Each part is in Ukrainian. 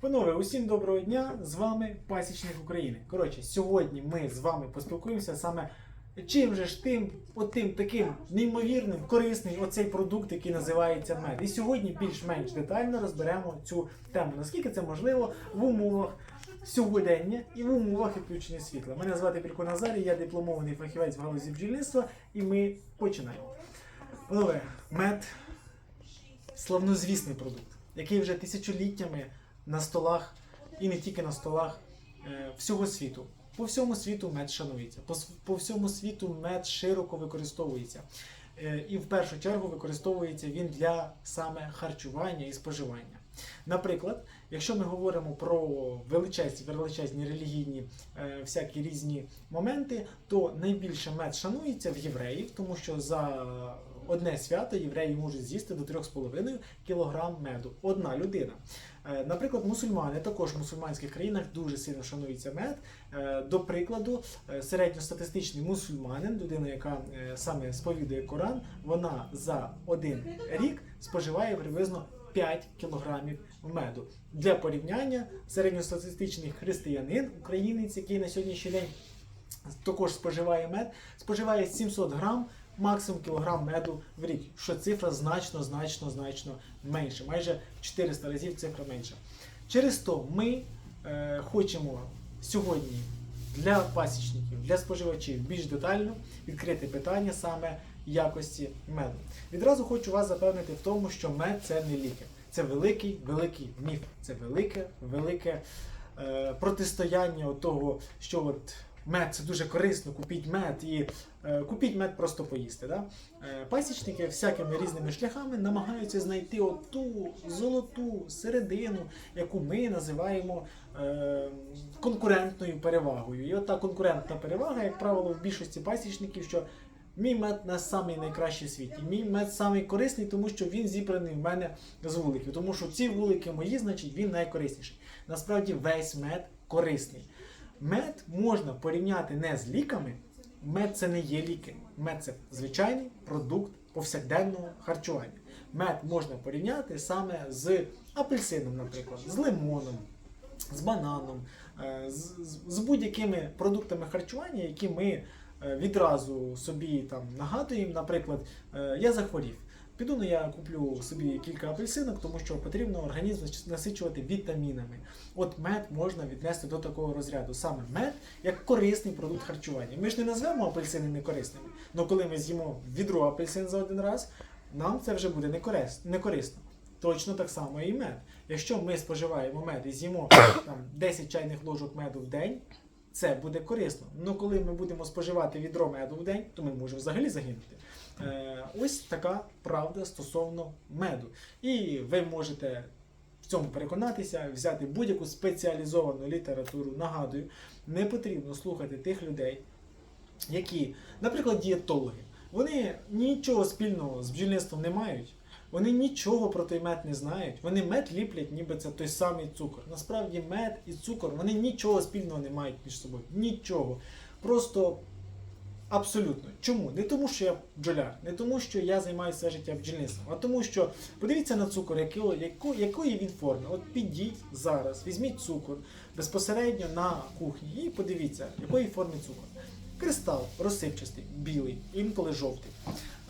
Панове, усім доброго дня! З вами Пасічник України. Коротше, сьогодні ми з вами поспілкуємося саме чим же ж тим, отим таким неймовірним, корисний оцей продукт, який називається мед. І сьогодні більш-менш детально розберемо цю тему. Наскільки це можливо в умовах сьогодення і в умовах відключення світла. Мене звати Пілько Назарій, я дипломований фахівець в галузі бджільництва, і ми починаємо. Панове, мед славнозвісний продукт, який вже тисячоліттями на столах і не тільки на столах е, всього світу. По всьому світу мед шанується, по, по всьому світу мед широко використовується. Е, І в першу чергу використовується він для саме харчування і споживання. Наприклад, якщо ми говоримо про величезні, величезні релігійні е, всякі різні моменти, то найбільше мед шанується в євреїв, тому що за одне свято євреї можуть з'їсти до 3,5 кг меду. Одна людина. Е, Наприклад, мусульмани також в мусульманських країнах дуже сильно шанується мед. Е, До прикладу, е, середньостатистичний мусульманин, людина, яка саме сповідує Коран, вона за один рік споживає приблизно 5 кілограмів меду. Для порівняння, середньостатистичний християнин, українець, який на сьогоднішній день також споживає мед, споживає 700 грам, максимум кілограм меду в рік, що цифра значно, значно, значно менше, майже 400 разів цифра менша. Через то ми е, хочемо сьогодні для пасічників, для споживачів більш детально відкрити питання саме якості меду. Відразу хочу вас запевнити в тому, що мед це не ліки. Це великий, великий міф. Це велике, велике е, протистояння того, що от мед це дуже корисно, купіть мед і е, купіть мед просто поїсти. Да? Е, пасічники всякими різними шляхами намагаються знайти оту золоту середину, яку ми називаємо е, конкурентною перевагою. І от та конкурентна перевага, як правило, в більшості пасічників, що Мій мед не самий найкращий світі. Мій мед самий корисний, тому що він зібраний в мене з вуликів. Тому що ці вулики мої, значить, він найкорисніший. Насправді весь мед корисний. Мед можна порівняти не з ліками. Мед це не є ліки. Мед це звичайний продукт повсякденного харчування. Мед можна порівняти саме з апельсином, наприклад, з лимоном, з бананом, е, з, з- будь-якими продуктами харчування, які ми е, відразу собі там нагадуємо. Наприклад, е, я захворів. Піду ну, я куплю собі кілька апельсинок, тому що потрібно організм насичувати вітамінами. От мед можна віднести до такого розряду. Саме мед як корисний продукт харчування. Ми ж не назвемо апельсини некорисними. але коли ми з'їмо відро апельсин за один раз, нам це вже буде некорис- некорисно. Точно так само і мед. Якщо ми споживаємо мед і з'їмо там 10 чайних ложок меду в день, це буде корисно. Ну коли ми будемо споживати відро меду в день, то ми можемо взагалі загинути. Е, ось така правда стосовно меду. І ви можете в цьому переконатися, взяти будь-яку спеціалізовану літературу. Нагадую, не потрібно слухати тих людей, які, наприклад, дієтологи. Вони нічого спільного з бджільництвом не мають. Вони нічого про той мед не знають. Вони мед ліплять, ніби це той самий цукор. Насправді мед і цукор вони нічого спільного не мають між собою. Нічого. Просто абсолютно. Чому? Не тому, що я бджоляр, не тому, що я займаюся все життя бджільництвом, а тому, що подивіться на цукор, якого, яко, якої він форми. От підіть зараз, візьміть цукор безпосередньо на кухні і подивіться, якої форми цукор. Кристал розсипчастий, білий, інколи жовтий.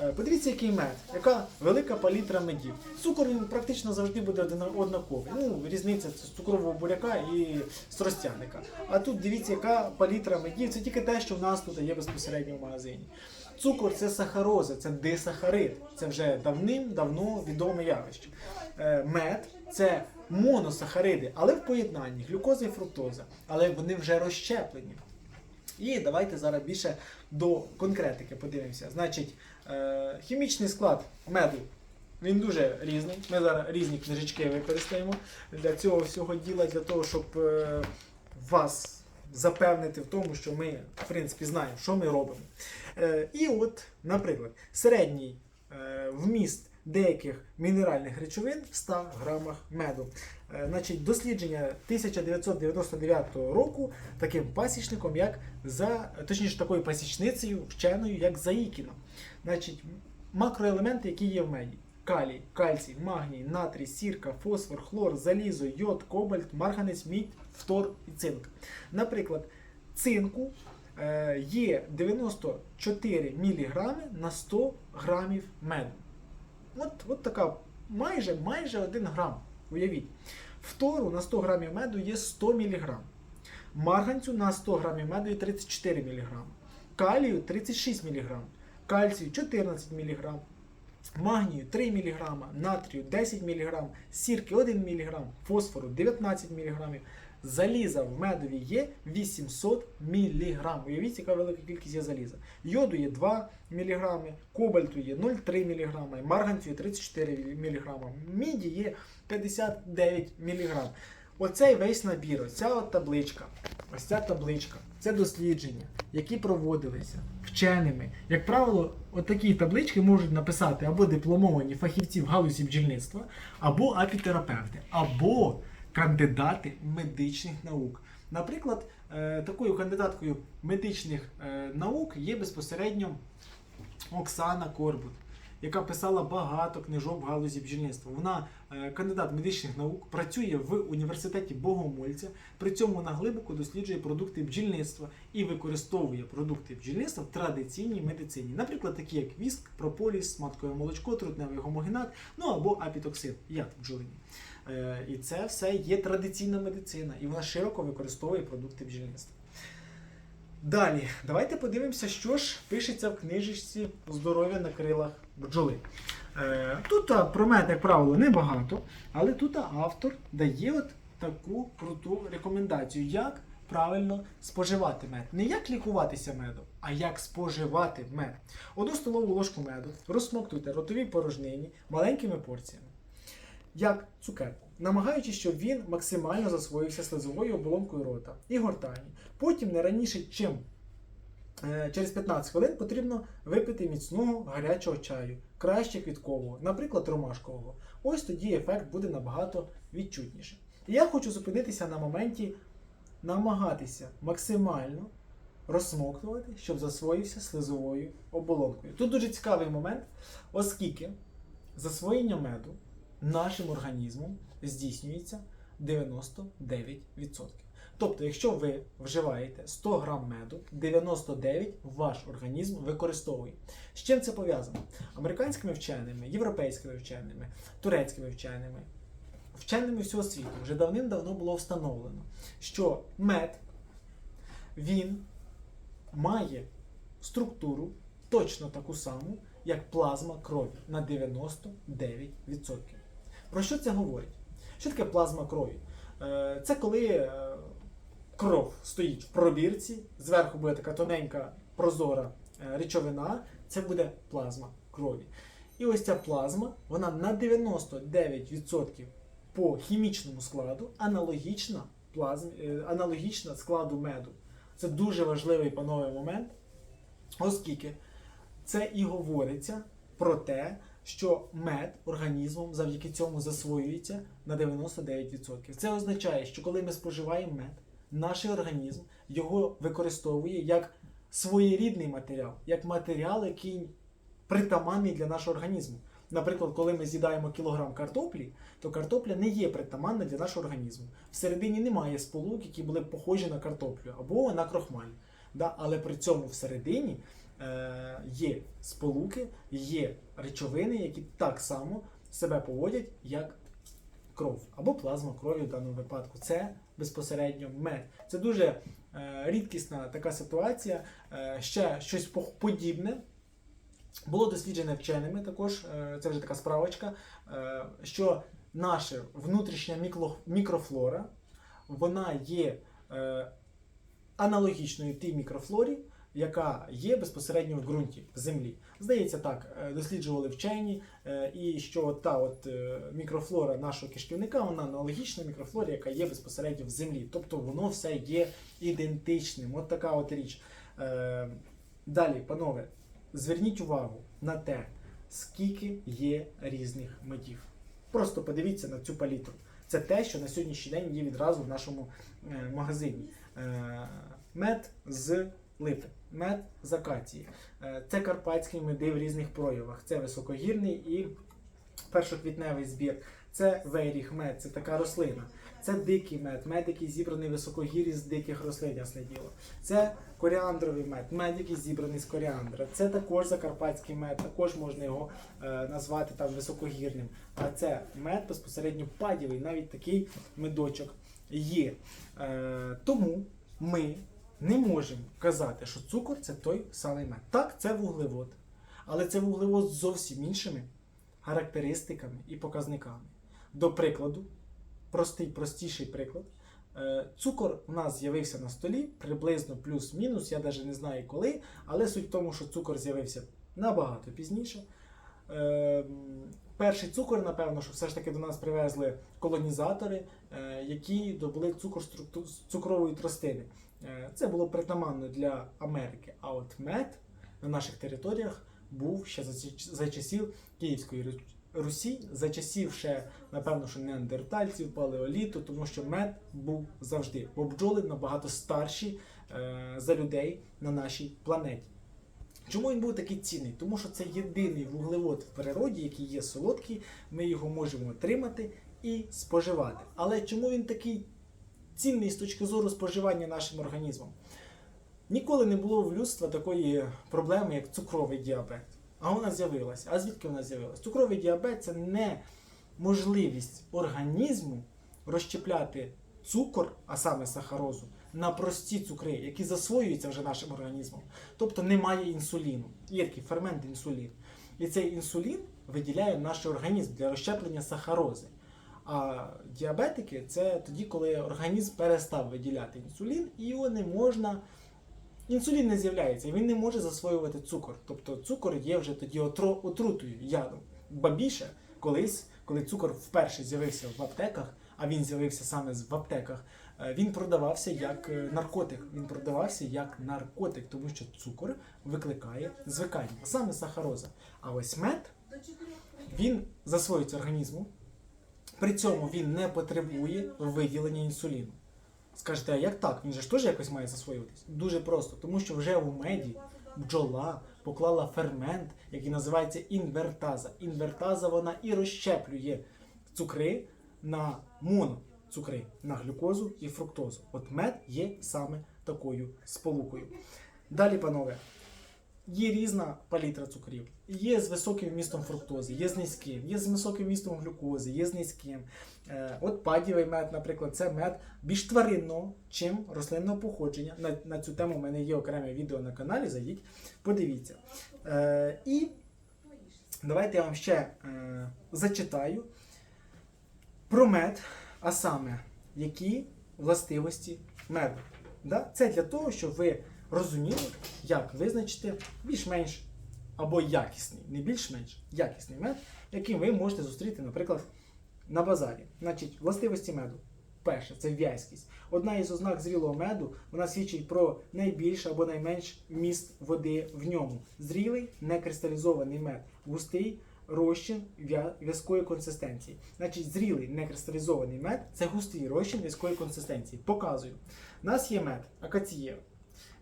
Е, Подивіться, який мед, яка велика палітра медів. Цукор він практично завжди буде однаковий. Ну, різниця з цукрового буряка і з тростяника. А тут дивіться, яка палітра медів. Це тільки те, що в нас тут є безпосередньо в магазині. Цукор це сахароза, це дисахарид. Це вже давним-давно відоме явище. Е, Мед це моносахариди, але в поєднанні глюкоза і фруктоза, але вони вже розщеплені. І давайте зараз більше до конкретики подивимося. Значить, хімічний склад меду. Він дуже різний. Ми зараз різні книжечки використаємо для цього всього діла, для того, щоб е, вас запевнити в тому, що ми, в принципі, знаємо, що ми робимо. Е, і от, наприклад, середній е, вміст деяких мінеральних речовин в 100 грамах меду. Е, Значить, дослідження 1999 року таким пасічником, як за точніше такою пасічницею, вченою, як Заїкіна. Значить, макроелементи, які є в меді. калій, кальцій, магній, натрій, сірка, фосфор, хлор, залізо, йод, кобальт, марганець, мідь, фтор і цинк. Наприклад, цинку е, є 94 мг на 100 грамів меду. От, от така майже, майже 1 грам. Уявіть. Фтору на 100 грамів меду є 100 мг. Марганцю на 100 грамів меду є 34 мг. Калію 36 мг. Кальцію 14 мг. Магнію 3 мг, натрію 10 мг, сірки 1 мг, фосфору 19 мг, заліза в медові є 800 мг. Уявіть, яка велика кількість є заліза. Йоду є 2 мг, кобальту є 0,3 мг, марганцю є 34 мг, міді є 59 мг. Оцей весь набір, оця от табличка, ось ця табличка, це дослідження, які проводилися вченими. Як правило, отакі таблички можуть написати або дипломовані фахівці в галузі бджільництва, або апітерапевти, або кандидати медичних наук. Наприклад, е, такою кандидаткою медичних е, наук є безпосередньо Оксана Корбут, яка писала багато книжок в галузі бджільництва. Вона е, кандидат медичних наук, працює в університеті Богомольця, при цьому вона глибоко досліджує продукти бджільництва і використовує продукти бджільництва в традиційній медицині, наприклад, такі як віск, прополіс, маткове молочко, трутневий гомогенат, ну або апітоксид, яд бджолині. Е, І це все є традиційна медицина, і вона широко використовує продукти бджільництва. Далі, давайте подивимося, що ж пишеться в книжечці Здоров'я на крилах бджоли. Е, Тут про мед, як правило, небагато, але тут автор дає от таку круту рекомендацію, як правильно споживати мед. Не як лікуватися медом, а як споживати мед. Одну столову ложку меду розсмоктуйте ротовій порожнині маленькими порціями, як цукерку, намагаючись, щоб він максимально засвоївся слизовою оболонкою рота і гортані. Потім не раніше, чим е, через 15 хвилин потрібно випити міцного гарячого чаю, краще квіткового, наприклад, ромашкового. Ось тоді ефект буде набагато відчутніший. І я хочу зупинитися на моменті намагатися максимально розсмоктувати, щоб засвоївся слизовою оболонкою. Тут дуже цікавий момент, оскільки засвоєння меду нашим організмом здійснюється 99%. Тобто, якщо ви вживаєте 100 грам меду, 99 ваш організм використовує. З чим це пов'язано? Американськими вченими, європейськими вченими, турецькими вченими, вченими всього світу вже давним-давно було встановлено, що мед він має структуру точно таку саму, як плазма крові на 99%. Про що це говорить? Що таке плазма крові? Е, Це коли е, кров стоїть в пробірці, зверху буде така тоненька прозора е, речовина, це буде плазма крові. І ось ця плазма, вона на 99% по хімічному складу аналогічна, плазм, е, аналогічна складу меду. Це дуже важливий панове момент, оскільки це і говориться про те, що мед організмом завдяки цьому засвоюється на 99%. Це означає, що коли ми споживаємо мед, наш організм його використовує як своєрідний матеріал, як матеріал, який притаманний для нашого організму. Наприклад, коли ми з'їдаємо кілограм картоплі, то картопля не є притаманна для нашого організму. Всередині немає сполук, які були похожі на картоплю або на крохмаль. Да? Але при цьому всередині е, є сполуки, є речовини, які так само себе поводять, як кров або плазма крові в даному випадку. Це безпосередньо мед. Це дуже е, рідкісна така ситуація. Е, ще щось подібне. Було досліджене вченими також, е, це вже така справочка, що наша внутрішня мікрофлора вона є аналогічною тій мікрофлорі, яка є безпосередньо в ґрунті, в землі. Здається, так, е, досліджували вчені, е, і що та от е, мікрофлора нашого кишківника, вона аналогічна мікрофлорі, яка є безпосередньо в землі. Тобто воно все є ідентичним. От така от річ. Далі, панове, зверніть увагу на те, скільки є різних медів. Просто подивіться на цю палітру. Це те, що на сьогоднішній день є відразу в нашому магазині. Мед з липи, мед з акації. Е, це карпатські меди в різних проявах. Це високогірний і першоквітневий збір. Це вейріх мед, це така рослина. Це дикий мед, мед, який зібраний високогір'ї з диких рослин, ясне діло. Це коріандровий мед, мед, який зібраний з коріандра. Це також закарпатський мед, також можна його е, назвати там високогірним. А це мед безпосередньо падівий, навіть такий медочок є. Е, тому ми не можемо казати, що цукор це той самий мед. Так, це вуглевод, але це вуглевод з зовсім іншими характеристиками і показниками. До прикладу, простий, простіший приклад. Е, Цукор у нас з'явився на столі приблизно плюс-мінус, я навіть не знаю коли, але суть в тому, що цукор з'явився набагато пізніше. Е, Перший цукор, напевно, що все ж таки до нас привезли колонізатори, е, які добули цукор цукрової тростини. Е, Це було притаманно для Америки. А от мед на наших територіях був ще за, часів Київської Русі, за часів ще, напевно, що неандертальців, палеоліту, тому що мед був завжди. Бо бджоли набагато старші е, за людей на нашій планеті. Чому він був такий цінний? Тому що це єдиний вуглевод в природі, який є солодкий, ми його можемо отримати і споживати. Але чому він такий цінний з точки зору споживання нашим організмом? Ніколи не було в людства такої проблеми, як цукровий діабет. А вона з'явилася. А звідки вона з'явилася? Цукровий діабет це не можливість організму розщепляти цукор, а саме сахарозу, на прості цукри, які засвоюються вже нашим організмом. Тобто немає інсуліну. Є такий фермент інсулін. І цей інсулін виділяє наш організм для розщеплення сахарози. А діабетики це тоді, коли організм перестав виділяти інсулін, і його не можна. Інсулін не з'являється, він не може засвоювати цукор. Тобто цукор є вже тоді отро- отрутою, ядом. Ба більше, колись, коли цукор вперше з'явився в аптеках, а він з'явився саме в аптеках, е, він продавався як е, наркотик. Він продавався як наркотик, тому що цукор викликає звикання, саме сахароза. А ось мед він засвоюється організму, при цьому він не потребує виділення інсуліну. Скажете, а як так? Він же ж теж якось має засвоюватись? Дуже просто, тому що вже у меді бджола поклала фермент, який називається інвертаза. Інвертаза вона і розщеплює цукри на моноцукри, на глюкозу і фруктозу. От мед є саме такою сполукою. Далі, панове, є різна палітра цукрів. Є з високим вмістом фруктози, є з низьким, є з високим вмістом глюкози, є з низьким. Е, От падівий мед, наприклад, це мед більш тваринного, чим рослинного походження. На, на цю тему в мене є окреме відео на каналі. Зайдіть, подивіться. Е, і давайте я вам ще е, зачитаю про мед, а саме які властивості меду. Да? Це для того, щоб ви розуміли, як визначити більш-менш або якісний, не більш-менш якісний мед, який ви можете зустріти, наприклад, на базарі. Значить, властивості меду. Перше, це в'язкість. Одна із ознак зрілого меду вона свідчить про найбільше або найменш вміст води в ньому. Зрілий, некристалізований мед, густий розчин в'язкої консистенції. Значить, зрілий некристалізований мед це густий розчин в'язкої консистенції. Показую. У нас є мед акацієв,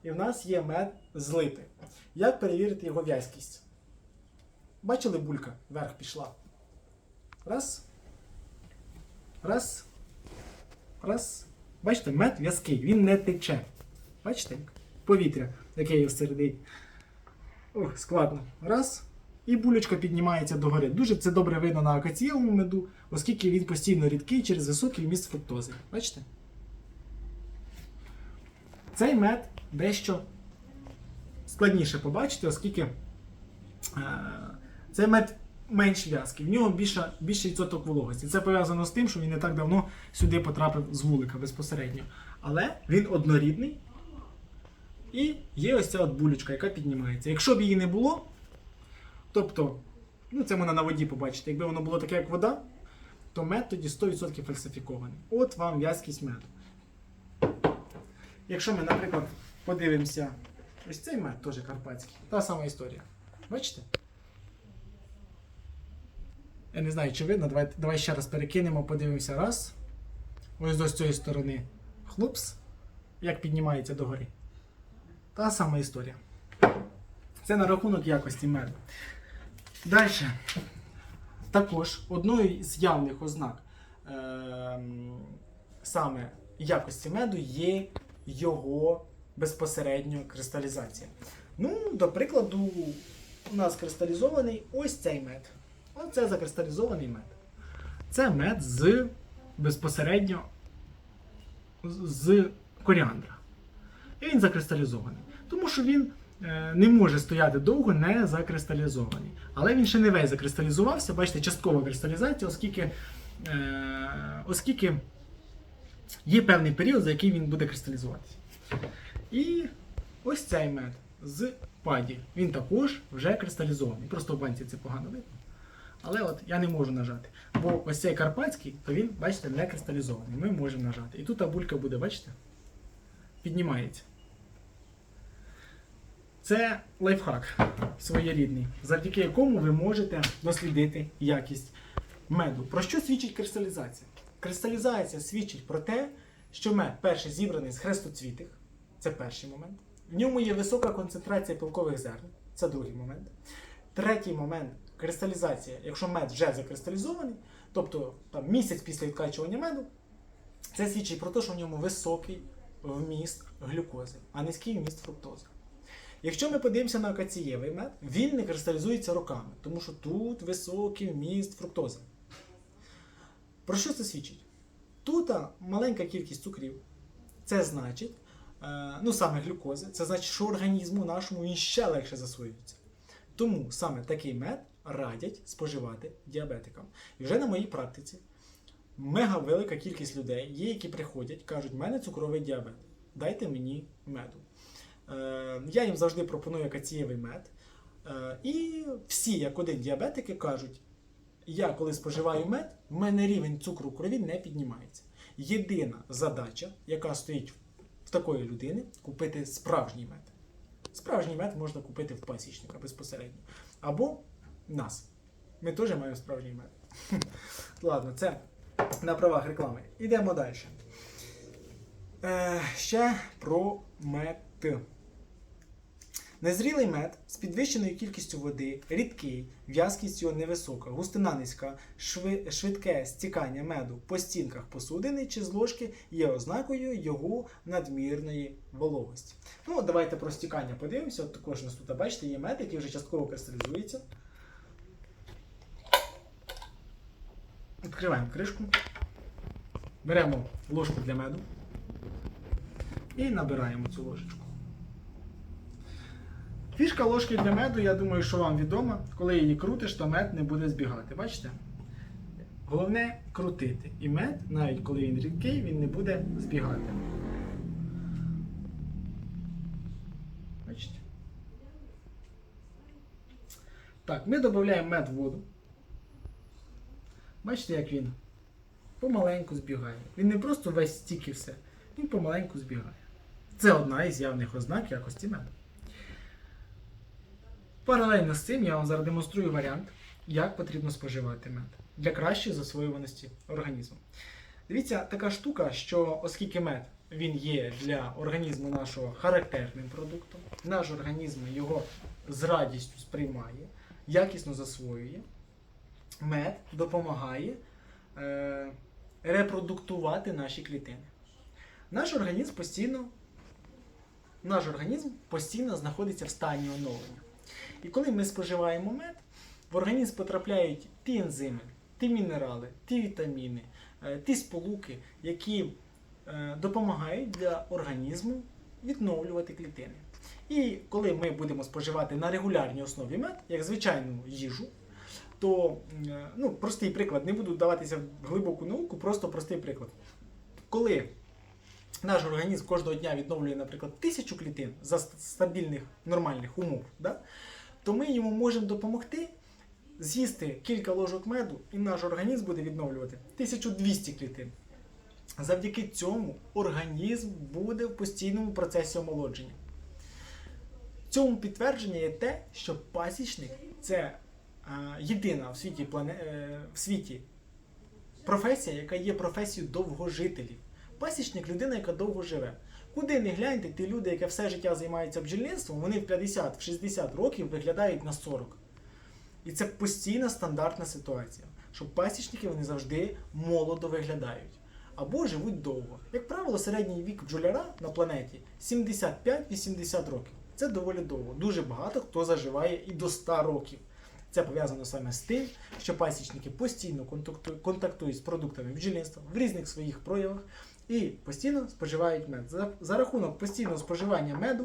і в нас є мед з липи. Як перевірити його в'язкість? Бачили, булька вверх пішла. Раз. Раз. Раз. Бачите, мед в'язкий, він не тече. Бачите? Повітря, яке є всередині. Ох, складно. Раз. І булечка піднімається догори. Дуже це добре видно на акацієвому меду, оскільки він постійно рідкий через високий вміст фруктози. Бачите? Цей мед дещо складніше побачити, оскільки е, цей мед менш в'язкий, в нього більше, більший відсоток вологості. Це пов'язано з тим, що він не так давно сюди потрапив з вулика безпосередньо. Але він однорідний. І є ось ця от булечка, яка піднімається. Якщо б її не було, тобто, ну це можна на воді побачити, якби воно було таке, як вода, то мед тоді 100% фальсифікований. От вам в'язкість меду. Якщо ми, наприклад, подивимося, ось цей мед теж карпатський, та сама історія. Бачите? Я не знаю, чи видно. Давай, давай ще раз перекинемо, подивимося. Раз. Ось до цієї сторони. Хлопс. Як піднімається догори. Та сама історія. Це на рахунок якості меду. Далі. Також одною з явних ознак ем, саме якості меду є його безпосередньо кристалізація. Ну, до прикладу, у нас кристалізований ось цей мед. Оце закристалізований мед. Це мед з безпосередньо з- коріандра. І він закристалізований. Тому що він е, не може стояти довго не закристалізований. Але він ще не весь закристалізувався. Бачите, часткова кристалізація, оскільки, е, оскільки є певний період, за який він буде кристалізуватися. І ось цей мед з паді. Він також вже кристалізований. Просто в банці це погано видно. Але от я не можу нажати. Бо ось цей карпатський, то він, бачите, не кристалізований. Ми можемо нажати. І тут та булька буде, бачите? Піднімається. Це лайфхак своєрідний, завдяки якому ви можете дослідити якість меду. Про що свідчить кристалізація? Кристалізація свідчить про те, що мед перший зібраний з хрестоцвітих, це перший момент. В ньому є висока концентрація пилкових зерн, це другий момент. Третій момент кристалізація, якщо мед вже закристалізований, тобто там, місяць після відкачування меду, це свідчить про те, що в ньому високий вміст глюкози, а низький вміст фруктози. Якщо ми подивимося на акацієвий мед, він не кристалізується роками, тому що тут високий вміст фруктози. Про що це свідчить? Тут маленька кількість цукрів. Це значить, ну саме глюкози, це значить, що організму нашому він ще легше засвоюється. Тому саме такий мед радять споживати діабетикам. І вже на моїй практиці мега велика кількість людей є, які приходять, кажуть, в мене цукровий діабет. Дайте мені меду. Е, Я їм завжди пропоную акацієвий мед. Е, І всі, як один діабетики, кажуть: я коли споживаю мед, в мене рівень цукру в крові не піднімається. Єдина задача, яка стоїть в такої людини, купити справжній мед. Справжній мед можна купити в пасічника безпосередньо. Або нас. Ми теж маємо справжній мед. Ладно, це на правах реклами. Ідемо далі. Е, ще про мед. Незрілий мед з підвищеною кількістю води, рідкий, в'язкість його невисока, густина низька, шви- швидке стікання меду по стінках посудини чи з ложки є ознакою його надмірної вологості. Ну, давайте про стікання подивимося. От також нас тут, бачите, є мед, який вже частково кристалізується. Відкриваємо кришку. Беремо ложку для меду і набираємо цю ложечку. Фішка ложки для меду, я думаю, що вам відома. Коли її крутиш, то мед не буде збігати. Бачите? Головне крутити. І мед, навіть коли він рідкий, він не буде збігати. Бачите? Так, ми додаємо мед в воду. Бачите, як він помаленьку збігає. Він не просто весь стік і все, він помаленьку збігає. Це одна із явних ознак якості меду. Паралельно з цим я вам зараз демонструю варіант, як потрібно споживати мед для кращої засвоюваності організму. Дивіться, така штука, що оскільки мед він є для організму нашого характерним продуктом, наш організм його з радістю сприймає, якісно засвоює, мед допомагає е, репродуктувати наші клітини. Наш організм постійно, наш організм постійно знаходиться в стані оновлення. І коли ми споживаємо мед, в організм потрапляють ті ензими, ті мінерали, ті вітаміни, е, ті сполуки, які е, допомагають для організму відновлювати клітини. І коли ми будемо споживати на регулярній основі мед, як звичайну їжу, то е, ну, простий приклад, не буду вдаватися в глибоку науку, просто простий приклад. Коли наш організм кожного дня відновлює, наприклад, тисячу клітин за стабільних нормальних умов, да? То ми йому можемо допомогти з'їсти кілька ложок меду, і наш організм буде відновлювати 1200 клітин. Завдяки цьому організм буде в постійному процесі омолодження. Цьому підтвердження є те, що пасічник це а, єдина в світі, е, в світі професія, яка є професією довгожителів. Пасічник людина, яка довго живе. Куди не гляньте, ті люди, які все життя займаються бджільництвом, вони в 50-60 років виглядають на 40. І це постійна стандартна ситуація, що пасічники вони завжди молодо виглядають або живуть довго. Як правило, середній вік бджоляра на планеті 75-80 років. Це доволі довго. Дуже багато хто заживає і до 100 років. Це пов'язано саме з тим, що пасічники постійно контактують з продуктами бджільництва в різних своїх проявах і постійно споживають мед. За, за рахунок постійного споживання меду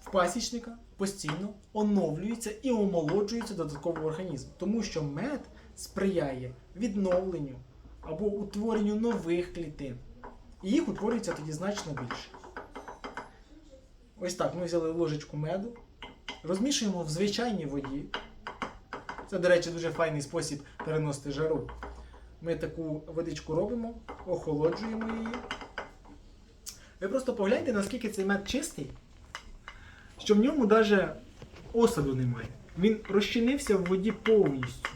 в пасічника постійно оновлюється і омолоджується додатково організм, тому що мед сприяє відновленню або утворенню нових клітин. І їх утворюється тоді значно більше. Ось так ми взяли ложечку меду, розмішуємо в звичайній воді. Це, до речі, дуже файний спосіб переносити жару. Ми таку водичку робимо, охолоджуємо її. Ви просто погляньте, наскільки цей мед чистий, що в ньому навіть осаду немає. Він розчинився в воді повністю.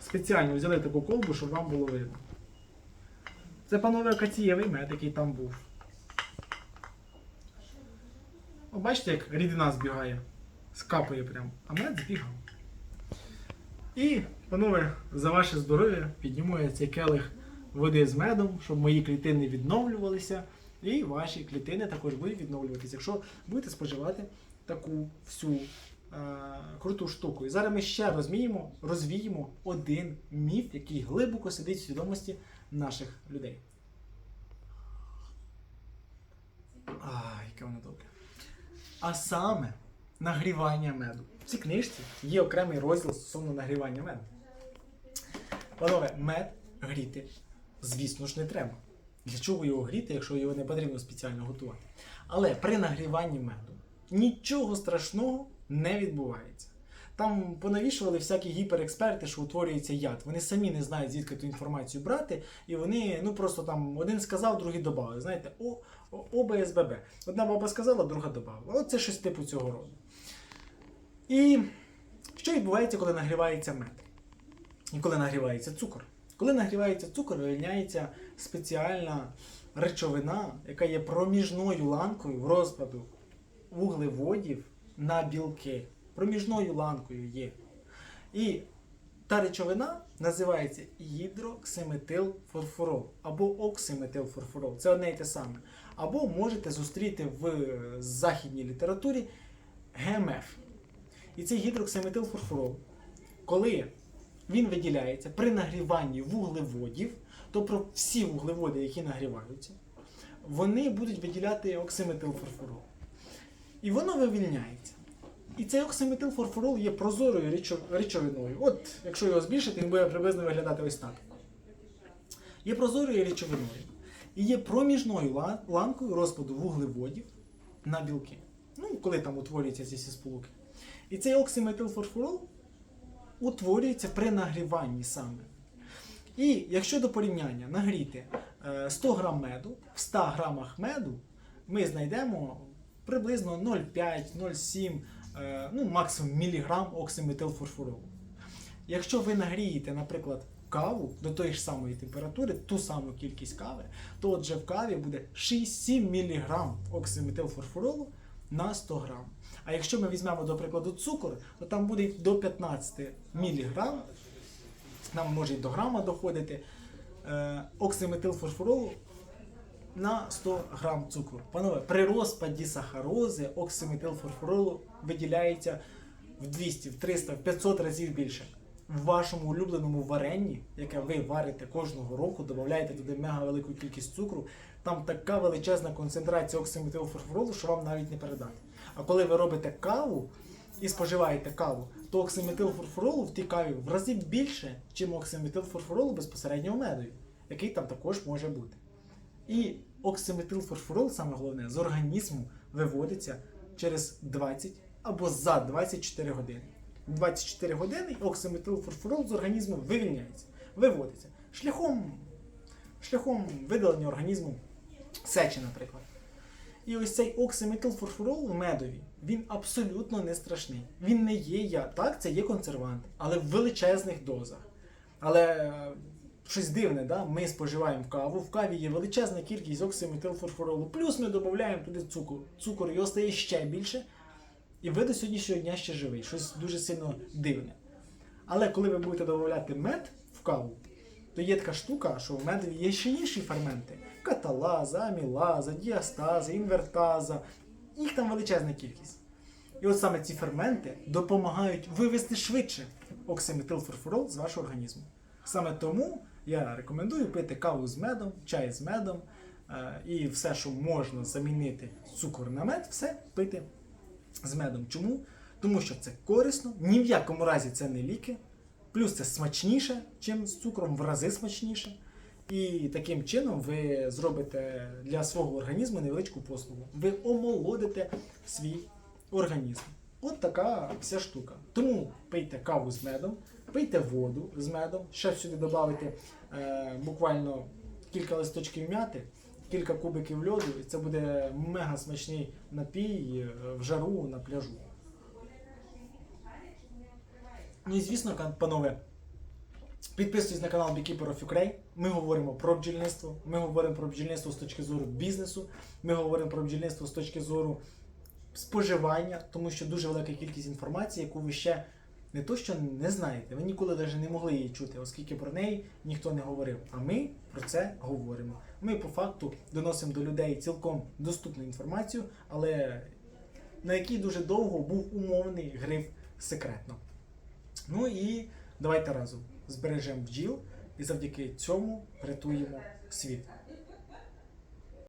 Спеціально взяли таку колбу, щоб вам було видно. Це панове акацієвий мед, який там був. О, бачите, як рідина збігає, скапує прям, а мед збігав. І, панове, за ваше здоров'я підніму я цей келих води з медом, щоб мої клітини відновлювалися, і ваші клітини також будуть відновлюватися, якщо будете споживати таку всю е, круту штуку. І зараз ми ще розміємо, розвіємо один міф, який глибоко сидить в свідомості наших людей. Ай, яке воно добре. А саме нагрівання меду. В цій книжці є окремий розділ стосовно нагрівання меду. Панове, мед гріти, звісно ж, не треба. Для чого його гріти, якщо його не потрібно спеціально готувати? Але при нагріванні меду нічого страшного не відбувається. Там понавішували всякі гіперексперти, що утворюється яд. Вони самі не знають, звідки ту інформацію брати, і вони ну просто там один сказав, другий додав. Знаєте, о, ОБСББ. Одна баба сказала, друга додала. От це щось типу цього роду. І що відбувається, коли нагрівається мед? І коли нагрівається цукор? Коли нагрівається цукор, вивільняється спеціальна речовина, яка є проміжною ланкою в розпаду вуглеводів на білки. Проміжною ланкою є. І та речовина називається гідроксиметилфорфорол або оксиметилфорфорол. Це одне й те саме. Або можете зустріти в західній літературі ГМФ. І цей гідроксиметилфорфорол, коли він виділяється при нагріванні вуглеводів, то про всі вуглеводи, які нагріваються, вони будуть виділяти оксиметилфорфорол. І воно вивільняється. І цей оксиметилфорфорол є прозорою речовиною. От, якщо його збільшити, він буде приблизно виглядати ось так. Є прозорою речовиною. І є проміжною ланкою розпаду вуглеводів на білки. Ну, коли там утворюються ці всі сполуки. І цей оксиметилфорфорол утворюється при нагріванні саме. І якщо до порівняння нагріти е, 100 грам меду, в 100 грамах меду ми знайдемо приблизно 0,5-0,7, е, ну максимум міліграм оксиметилфорфоролу. Якщо ви нагрієте, наприклад, каву до тої ж самої температури, ту саму кількість кави, то отже в каві буде 6-7 міліграм оксиметилфорфоролу на 100 грам. А якщо ми візьмемо, до прикладу, цукор, то там буде до 15 міліграм, нам може і до грама доходити, е, оксиметилфорфоролу на 100 грам цукру. Панове, при розпаді сахарози оксиметилфорфоролу виділяється в 200, в 300, в 500 разів більше. В вашому улюбленому варенні, яке ви варите кожного року, додаєте туди мега велику кількість цукру, там така величезна концентрація оксиметилфорфоролу, що вам навіть не передати. А коли ви робите каву і споживаєте каву, то оксиметилфорфоролу в тій каві в рази більше, чим оксиметилфорфоролу безпосередньо в медові, який там також може бути. І оксиметилфорфорол, саме головне, з організму виводиться через 20 або за 24 години. 24 години оксиметилфорфорол з організму вивільняється, виводиться шляхом, шляхом видалення організму сечі, наприклад. І ось цей оксиметилфорфорол в медові, він абсолютно не страшний. Він не є я. Так, це є консервант, але в величезних дозах. Але е, щось дивне, да? ми споживаємо каву, в каві є величезна кількість оксиметилфорфоролу, плюс ми додаємо туди цукор. Цукор його стає ще більше. І ви до сьогоднішнього дня ще живий, щось дуже сильно дивне. Але коли ви будете додавати мед в каву, то є така штука, що в медові є ще інші ферменти: каталаза, амілаза, діастаза, інвертаза. Їх там величезна кількість. І от саме ці ферменти допомагають вивести швидше оксиметилфурфурол з вашого організму. Саме тому я рекомендую пити каву з медом, чай з медом е, і все, що можна замінити цукор на мед, все пити з медом. Чому? Тому що це корисно, ні в якому разі це не ліки. Плюс це смачніше, чим з цукром, в рази смачніше. І таким чином ви зробите для свого організму невеличку послугу. Ви омолодите свій організм. От така вся штука. Тому пийте каву з медом, пийте воду з медом, ще сюди додати е, буквально кілька листочків м'яти, кілька кубиків льоду, і це буде мега смачний напій е, в жару на пляжу. Ну і звісно, панове, підписуйтесь на канал Beekeeper of Ukraine. Ми говоримо про бджільництво, ми говоримо про бджільництво з точки зору бізнесу, ми говоримо про бджільництво з точки зору споживання, тому що дуже велика кількість інформації, яку ви ще не то, що не знаєте, ви ніколи навіть не могли її чути, оскільки про неї ніхто не говорив. А ми про це говоримо. Ми по факту доносимо до людей цілком доступну інформацію, але на якій дуже довго був умовний гриф секретно. Ну і давайте разом збережемо бджіл і завдяки цьому рятуємо світ.